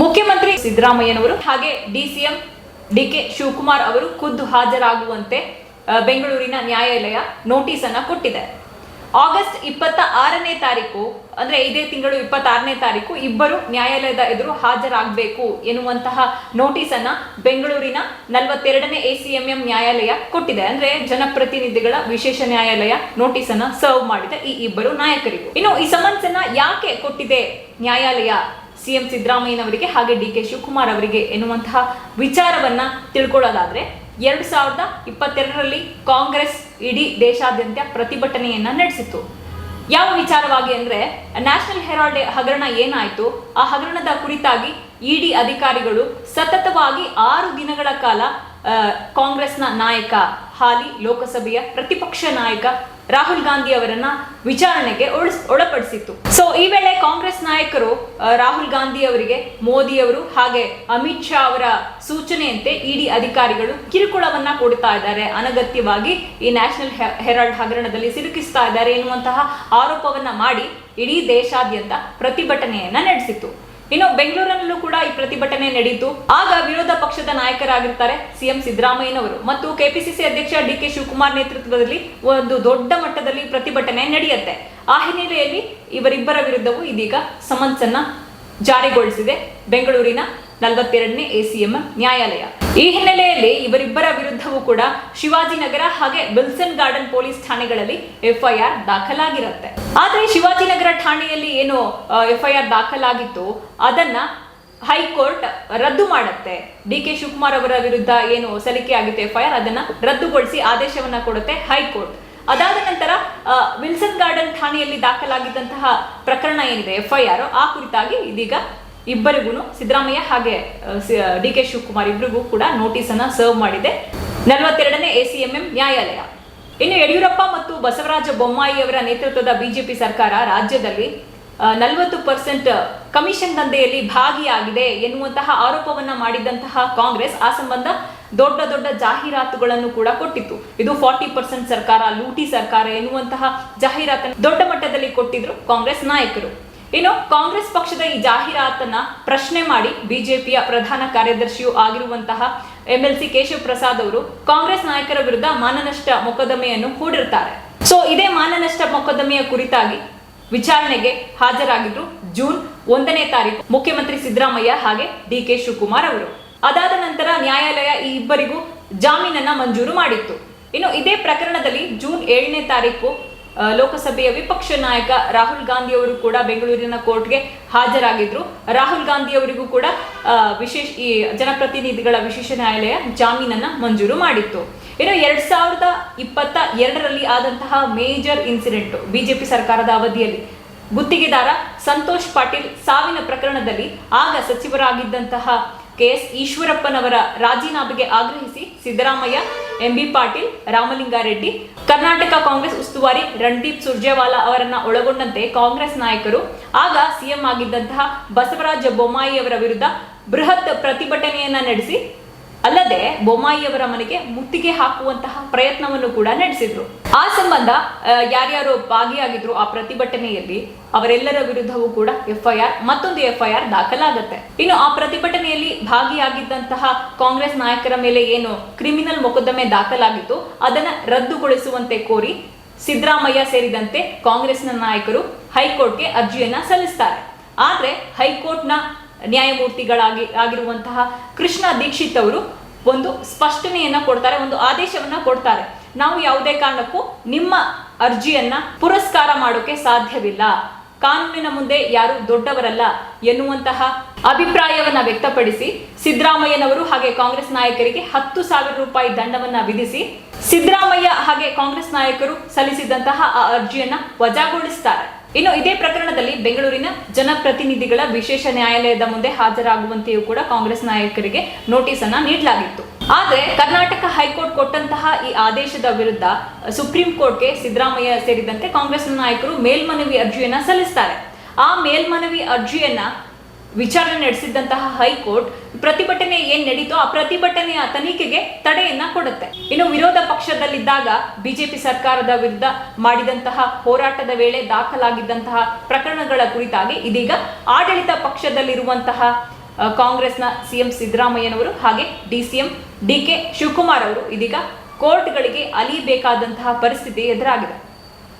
ಮುಖ್ಯಮಂತ್ರಿ ಸಿದ್ದರಾಮಯ್ಯನವರು ಹಾಗೆ ಡಿಸಿಎಂ ಡಿ ಕೆ ಶಿವಕುಮಾರ್ ಅವರು ಖುದ್ದು ಹಾಜರಾಗುವಂತೆ ಬೆಂಗಳೂರಿನ ನ್ಯಾಯಾಲಯ ನೋಟಿಸ್ ಅನ್ನ ಕೊಟ್ಟಿದೆ. ಆಗಸ್ಟ್ ಇಪ್ಪತ್ತ ಆರನೇ ತಾರೀಕು, ಅಂದ್ರೆ ಇದೇ ತಿಂಗಳು ಇಪ್ಪತ್ತಾರನೇ ತಾರೀಕು, ಇಬ್ಬರು ನ್ಯಾಯಾಲಯದ ಎದುರು ಹಾಜರಾಗಬೇಕು ಎನ್ನುವಂತಹ ನೋಟಿಸ್ ಅನ್ನ ಬೆಂಗಳೂರಿನ ನಲವತ್ತೆರಡನೇ ಎಸಿಎಂಎಂ ನ್ಯಾಯಾಲಯ ಕೊಟ್ಟಿದೆ. ಅಂದ್ರೆ ಜನಪ್ರತಿನಿಧಿಗಳ ವಿಶೇಷ ನ್ಯಾಯಾಲಯ ನೋಟಿಸ್ ಅನ್ನ ಸರ್ವ್ ಮಾಡಿದೆ ಈ ಇಬ್ಬರು ನಾಯಕರಿಗೂ. ಇನ್ನು ಈ ಸಮನ್ಸ್ ಅನ್ನ ಯಾಕೆ ಕೊಟ್ಟಿದೆ ನ್ಯಾಯಾಲಯ? ಸಿಎಂ ಸಿದ್ದರಾಮಯ್ಯನವರಿಗೆ ಹಾಗೆ ಡಿ ಕೆ ಶಿವಕುಮಾರ್ ಅವರಿಗೆ ಎನ್ನುವಂತಹ ವಿಚಾರವನ್ನ ತಿಳ್ಕೊಳ್ಳೋದಾದ್ರೆ ಎರಡು ಸಾವಿರದ ಇಪ್ಪತ್ತೆರಡರಲ್ಲಿ ಕಾಂಗ್ರೆಸ್ ಇಡೀ ದೇಶಾದ್ಯಂತ ಪ್ರತಿಭಟನೆಯನ್ನ ನಡೆಸಿತ್ತು. ಯಾವ ವಿಚಾರವಾಗಿ ಅಂದ್ರೆ, ನ್ಯಾಷನಲ್ ಹೆರಾಲ್ಡ್ ಹಗರಣ ಏನಾಯ್ತು? ಆ ಹಗರಣದ ಕುರಿತಾಗಿ ಇಡಿ ಅಧಿಕಾರಿಗಳು ಸತತವಾಗಿ ಆರು ದಿನಗಳ ಕಾಲ ಕಾಂಗ್ರೆಸ್ನ ನಾಯಕ ಹಾಲಿ ಲೋಕಸಭೆಯ ಪ್ರತಿಪಕ್ಷ ನಾಯಕ ರಾಹುಲ್ ಗಾಂಧಿ ಅವರನ್ನ ವಿಚಾರಣೆಗೆ ಒಳಪಡಿಸಿತ್ತು. ಸೊ ಈ ವೇಳೆ ಕಾಂಗ್ರೆಸ್ ನಾಯಕರು ರಾಹುಲ್ ಗಾಂಧಿ ಅವರಿಗೆ, ಮೋದಿ ಅವರು ಹಾಗೆ ಅಮಿತ್ ಶಾ ಅವರ ಸೂಚನೆಯಂತೆ ಇಡಿ ಅಧಿಕಾರಿಗಳು ಕಿರುಕುಳವನ್ನ ಕೊಡ್ತಾ ಇದ್ದಾರೆ. ಅನಗತ್ಯವಾಗಿ ಈ ನ್ಯಾಷನಲ್ ಹೆರಾಲ್ಡ್ ಹಗರಣದಲ್ಲಿ ಸಿಲುಕಿಸ್ತಾ ಇದ್ದಾರೆ ಎನ್ನುವಂತಹ ಆರೋಪವನ್ನ ಮಾಡಿ ಇಡೀ ದೇಶಾದ್ಯಂತ ಪ್ರತಿಭಟನೆಯನ್ನ ನಡೆಸಿತ್ತು. ಇನ್ನು ಬೆಂಗಳೂರಿನಲ್ಲೂ ಕೂಡ ಈ ಪ್ರತಿಭಟನೆ ನಡೆಯಿತು ಆಗ ವಿರೋಧ ಪಕ್ಷದ ನಾಯಕರಾಗಿರ್ತಾರೆ ಸಿಎಂ ಸಿದ್ದರಾಮಯ್ಯನವರು. ಮತ್ತು ಕೆಪಿಸಿಸಿ ಅಧ್ಯಕ್ಷ ಡಿ ಕೆ ಶಿವಕುಮಾರ್ ನೇತೃತ್ವದಲ್ಲಿ ಒಂದು ದೊಡ್ಡ ಮಟ್ಟದಲ್ಲಿ ಪ್ರತಿಭಟನೆ ನಡೆಯುತ್ತೆ. ಆ ಹಿನ್ನೆಲೆಯಲ್ಲಿ ಇವರಿಬ್ಬರ ವಿರುದ್ಧವೂ ಇದೀಗ ಸಮನ್ಸ್ ಅನ್ನ ಜಾರಿಗೊಳಿಸಿದೆ. ಬೆಂಗಳೂರಿನ ನಲವತ್ತೆರಡನೇ ಎಸಿಎಂ ನ್ಯಾಯಾಲಯ. ಈ ಹಿನ್ನೆಲೆಯಲ್ಲಿ ಇವರಿಬ್ಬರ ವಿರುದ್ಧವೂ ಕೂಡ ಶಿವಾಜಿನಗರ ಹಾಗೆ ವಿಲ್ಸನ್ ಗಾರ್ಡನ್ ಪೊಲೀಸ್ ಠಾಣೆಗಳಲ್ಲಿ ಎಫ್ಐಆರ್ ದಾಖಲಾಗಿರುತ್ತೆ. ಆದ್ರೆ ಶಿವಾಜಿನಗರ ಠಾಣೆಯಲ್ಲಿ ಏನು ಎಫ್ಐಆರ್ ದಾಖಲಾಗಿತ್ತು. ಅದನ್ನ ಹೈಕೋರ್ಟ್ ರದ್ದು ಮಾಡುತ್ತೆ. ಡಿ ಕೆ ಶಿವಕುಮಾರ್ ಅವರ ವಿರುದ್ಧ ಏನು ಸಲ್ಲಿಕೆ ಆಗಿತ್ತು ಎಫ್ಐಆರ್ ಅದನ್ನ ರದ್ದುಗೊಳಿಸಿ ಆದೇಶವನ್ನ ಕೊಡುತ್ತೆ ಹೈಕೋರ್ಟ್. ಅದಾದ ನಂತರ ವಿಲ್ಸನ್ ಗಾರ್ಡನ್ ಠಾಣೆಯಲ್ಲಿ ದಾಖಲಾಗಿದ್ದಂತಹ ಪ್ರಕರಣ ಏನಿದೆ, ಎಫ್ ಎಫ್ಐಆರ್ ಆ ಕುರಿತಾಗಿ ಇದೀಗ ಇಬ್ಬರಿಗೂ ಸಿದ್ದರಾಮಯ್ಯ ಹಾಗೆ ಡಿ ಕೆ ಶಿವಕುಮಾರ್ ಇಬ್ಬರಿಗೂ ಕೂಡ ನೋಟಿಸ್ ಅನ್ನ ಸರ್ವ್ ಮಾಡಿದೆ. ನಲವತ್ತೆರಡನೇ ಎಸಿಎಂಎಂ ನ್ಯಾಯಾಲಯ. ಇನ್ನು ಯಡಿಯೂರಪ್ಪ ಮತ್ತು ಬಸವರಾಜ ಬೊಮ್ಮಾಯಿ ಅವರ ನೇತೃತ್ವದ ಬಿಜೆಪಿ ಸರ್ಕಾರ ರಾಜ್ಯದಲ್ಲಿ ನಲವತ್ತು ಪರ್ಸೆಂಟ್ ಕಮಿಷನ್ ದಂಧೆಯಲ್ಲಿ ಭಾಗಿಯಾಗಿದೆ ಎನ್ನುವಂತಹ ಆರೋಪವನ್ನ ಮಾಡಿದಂತಹ ಕಾಂಗ್ರೆಸ್ ಆ ಸಂಬಂಧ ದೊಡ್ಡ ದೊಡ್ಡ ಜಾಹೀರಾತುಗಳನ್ನು ಕೂಡ ಕೊಟ್ಟಿತ್ತು. ಇದು ಫಾರ್ಟಿ ಪರ್ಸೆಂಟ್ ಸರ್ಕಾರ, ಲೂಟಿ ಸರ್ಕಾರ ಎನ್ನುವಂತಹ ಜಾಹೀರಾತನ್ನು ದೊಡ್ಡ ಮಟ್ಟದಲ್ಲಿ ಕೊಟ್ಟಿದ್ರು ಕಾಂಗ್ರೆಸ್ ನಾಯಕರು. ಇನ್ನು ಕಾಂಗ್ರೆಸ್ ಪಕ್ಷದ ಈ ಜಾಹೀರಾತನ್ನ ಪ್ರಶ್ನೆ ಮಾಡಿ ಬಿಜೆಪಿಯ ಪ್ರಧಾನ ಕಾರ್ಯದರ್ಶಿಯೂ ಆಗಿರುವಂತಹ M L C Keshav Prasad ಅವರು ಕಾಂಗ್ರೆಸ್ ನಾಯಕರ ವಿರುದ್ಧ ಮಾನನಷ್ಟ ಮೊಕದ್ದಮೆಯನ್ನು ಹೂಡಿರ್ತಾರೆ ಸೊ ಇದೇ ಮಾನನಷ್ಟ ಮೊಕದ್ದಮೆಯ ಕುರಿತಾಗಿ ವಿಚಾರಣೆಗೆ ಹಾಜರಾಗಿದ್ರು ಜೂನ್ ಒಂದನೇ ತಾರೀಕು. ಮುಖ್ಯಮಂತ್ರಿ ಸಿದ್ದರಾಮಯ್ಯ ಹಾಗೆ ಡಿ ಕೆ ಶಿವಕುಮಾರ್ ಅವರು. ಅದಾದ ನಂತರ ನ್ಯಾಯಾಲಯ ಈ ಇಬ್ಬರಿಗೂ ಜಾಮೀನನ್ನ ಮಂಜೂರು ಮಾಡಿತ್ತು. ಇನ್ನು ಇದೇ ಪ್ರಕರಣದಲ್ಲಿ ಜೂನ್ ಏಳನೇ ತಾರೀಕು ಲೋಕಸಭೆಯ ವಿಪಕ್ಷ ನಾಯಕ ರಾಹುಲ್ ಗಾಂಧಿ ಅವರು ಕೂಡ ಬೆಂಗಳೂರಿನ ಕೋರ್ಟ್ಗೆ ಹಾಜರಾಗಿದ್ರು. ರಾಹುಲ್ ಗಾಂಧಿ ಅವರಿಗೂ ಕೂಡ ವಿಶೇಷ ಈ ಜನಪ್ರತಿನಿಧಿಗಳ ವಿಶೇಷ ನ್ಯಾಯಾಲಯ ಜಾಮೀನನ್ನ ಮಂಜೂರು ಮಾಡಿತ್ತು. ಇನ್ನು ಎರಡ್ ಸಾವಿರದ ಇಪ್ಪತ್ತ ಎರಡರಲ್ಲಿ ಆದಂತಹ ಮೇಜರ್ ಇನ್ಸಿಡೆಂಟ್ ಬಿಜೆಪಿ ಸರ್ಕಾರದ ಅವಧಿಯಲ್ಲಿ. ಗುತ್ತಿಗೆದಾರ ಸಂತೋಷ್ ಪಾಟೀಲ್ ಸಾವಿನ ಪ್ರಕರಣದಲ್ಲಿ ಆಗ ಸಚಿವರಾಗಿದ್ದಂತಹ ಕೆ ಎಸ್ ಈಶ್ವರಪ್ಪನವರ ರಾಜೀನಾಮೆಗೆ ಆಗ್ರಹಿಸಿ Siddaramaiah M B Patil, Ramalinga Reddy, Karnataka Congress ಉಸ್ತುವಾರಿ ರಣದೀಪ್ ಸುರ್ಜೇವಾಲಾ ಅವರನ್ನ ಒಳಗೊಂಡಂತೆ ಕಾಂಗ್ರೆಸ್ ನಾಯಕರು, ಆಗ ಸಿಎಂ ಆಗಿದ್ದಂತಹ ಬಸವರಾಜ ಬೊಮ್ಮಾಯಿ ಅವರ ವಿರುದ್ಧ ಬೃಹತ್ ಪ್ರತಿಭಟನೆಯನ್ನ ನಡೆಸಿ ಅಲ್ಲದೆ ಬೊಮ್ಮಾಯಿಯವರ ಮನೆಗೆ ಮುತ್ತಿಗೆ ಹಾಕುವಂತಹ ಪ್ರಯತ್ನವನ್ನು ಕೂಡ ನಡೆಸಿದ್ರು. ಆ ಸಂಬಂಧ ಯಾರ್ಯಾರು ಭಾಗಿಯಾಗಿದ್ರು ಆ ಪ್ರತಿಭಟನೆಯಲ್ಲಿ ಅವರೆಲ್ಲರ ವಿರುದ್ಧವೂ ಕೂಡ ಎಫ್ಐಆರ್, ಮತ್ತೊಂದು ಎಫ್ಐಆರ್ ದಾಖಲಾಗುತ್ತೆ. ಇನ್ನು ಆ ಪ್ರತಿಭಟನೆಯಲ್ಲಿ ಭಾಗಿಯಾಗಿದ್ದಂತಹ ಕಾಂಗ್ರೆಸ್ ನಾಯಕರ ಮೇಲೆ ಏನು ಕ್ರಿಮಿನಲ್ ಮೊಕದ್ದಮೆ ದಾಖಲಾಗಿತ್ತು, ಅದನ್ನ ರದ್ದುಗೊಳಿಸುವಂತೆ ಕೋರಿ ಸಿದ್ದರಾಮಯ್ಯ ಸೇರಿದಂತೆ ಕಾಂಗ್ರೆಸ್ನ ನಾಯಕರು ಹೈಕೋರ್ಟ್ಗೆ ಅರ್ಜಿಯನ್ನ ಸಲ್ಲಿಸ್ತಾರೆ. ಆದ್ರೆ ಹೈಕೋರ್ಟ್ನ ನ್ಯಾಯಮೂರ್ತಿಗಳಾಗಿ, ಆಗಿರುವಂತಹ ಕೃಷ್ಣ ದೀಕ್ಷಿತ್ ಅವರು ಒಂದು ಸ್ಪಷ್ಟನೆಯನ್ನ ಕೊಡ್ತಾರೆ, ಒಂದು ಆದೇಶವನ್ನ ಕೊಡ್ತಾರೆ. ನಾವು ಯಾವುದೇ ಕಾರಣಕ್ಕೂ ನಿಮ್ಮ ಅರ್ಜಿಯನ್ನ ಪುರಸ್ಕಾರ ಮಾಡೋಕೆ ಸಾಧ್ಯವಿಲ್ಲ. ಕಾನೂನಿನ ಮುಂದೆ ಯಾರು ದೊಡ್ಡವರಲ್ಲ ಎನ್ನುವಂತಹ ಅಭಿಪ್ರಾಯವನ್ನ ವ್ಯಕ್ತಪಡಿಸಿ, ಸಿದ್ದರಾಮಯ್ಯನವರು ಹಾಗೆ ಕಾಂಗ್ರೆಸ್ ನಾಯಕರಿಗೆ ಹತ್ತು ಸಾವಿರ ರೂಪಾಯಿ ದಂಡವನ್ನ ವಿಧಿಸಿ, ಸಿದ್ದರಾಮಯ್ಯ ಹಾಗೆ ಕಾಂಗ್ರೆಸ್ ನಾಯಕರು ಸಲ್ಲಿಸಿದಂತಹ ಆ ಅರ್ಜಿಯನ್ನ ವಜಾಗೊಳಿಸ್ತಾರೆ. ಇನ್ನು ಇದೇ ಪ್ರಕರಣದಲ್ಲಿ ಬೆಂಗಳೂರಿನ ಜನಪ್ರತಿನಿಧಿಗಳ ವಿಶೇಷ ನ್ಯಾಯಾಲಯದ ಮುಂದೆ ಹಾಜರಾಗುವಂತೆಯೂ ಕೂಡ ಕಾಂಗ್ರೆಸ್ ನಾಯಕರಿಗೆ ನೋಟಿಸ್ ಅನ್ನ ನೀಡಲಾಗಿತ್ತು. ಆದ್ರೆ ಕರ್ನಾಟಕ ಹೈಕೋರ್ಟ್ ಕೊಟ್ಟಂತಹ ಈ ಆದೇಶದ ವಿರುದ್ಧ ಸುಪ್ರೀಂ ಕೋರ್ಟ್ಗೆ ಸಿದ್ದರಾಮಯ್ಯ ಸೇರಿದಂತೆ ಕಾಂಗ್ರೆಸ್ ನಾಯಕರು ಮೇಲ್ಮನವಿ ಅರ್ಜಿಯನ್ನ ಸಲ್ಲಿಸ್ತಾರೆ. ಆ ಮೇಲ್ಮನವಿ ಅರ್ಜಿಯನ್ನ ವಿಚಾರಣೆ ನಡೆಸಿದ್ದಂತಹ ಹೈಕೋರ್ಟ್ ಪ್ರತಿಭಟನೆ ಏನ್ ನಡೀತೋ ಆ ಪ್ರತಿಭಟನೆಯ ತನಿಖೆಗೆ ತಡೆಯನ್ನ ಕೊಡುತ್ತೆ. ಇನ್ನು ವಿರೋಧ ಪಕ್ಷದಲ್ಲಿದ್ದಾಗ ಬಿಜೆಪಿ ಸರ್ಕಾರದ ವಿರುದ್ಧ ಮಾಡಿದಂತಹ ಹೋರಾಟದ ವೇಳೆ ದಾಖಲಾಗಿದ್ದಂತಹ ಪ್ರಕರಣಗಳ ಕುರಿತಾಗಿ ಇದೀಗ ಆಡಳಿತ ಪಕ್ಷದಲ್ಲಿರುವಂತಹ ಕಾಂಗ್ರೆಸ್ನ ಸಿಎಂ ಸಿದ್ದರಾಮಯ್ಯನವರು ಹಾಗೆ ಡಿಸಿಎಂ ಡಿ ಕೆ ಶಿವಕುಮಾರ್ ಅವರು ಇದೀಗ ಕೋರ್ಟ್ಗಳಿಗೆ ಅಲಿಬೇಕಾದಂತಹ ಪರಿಸ್ಥಿತಿ ಎದುರಾಗಿದೆ.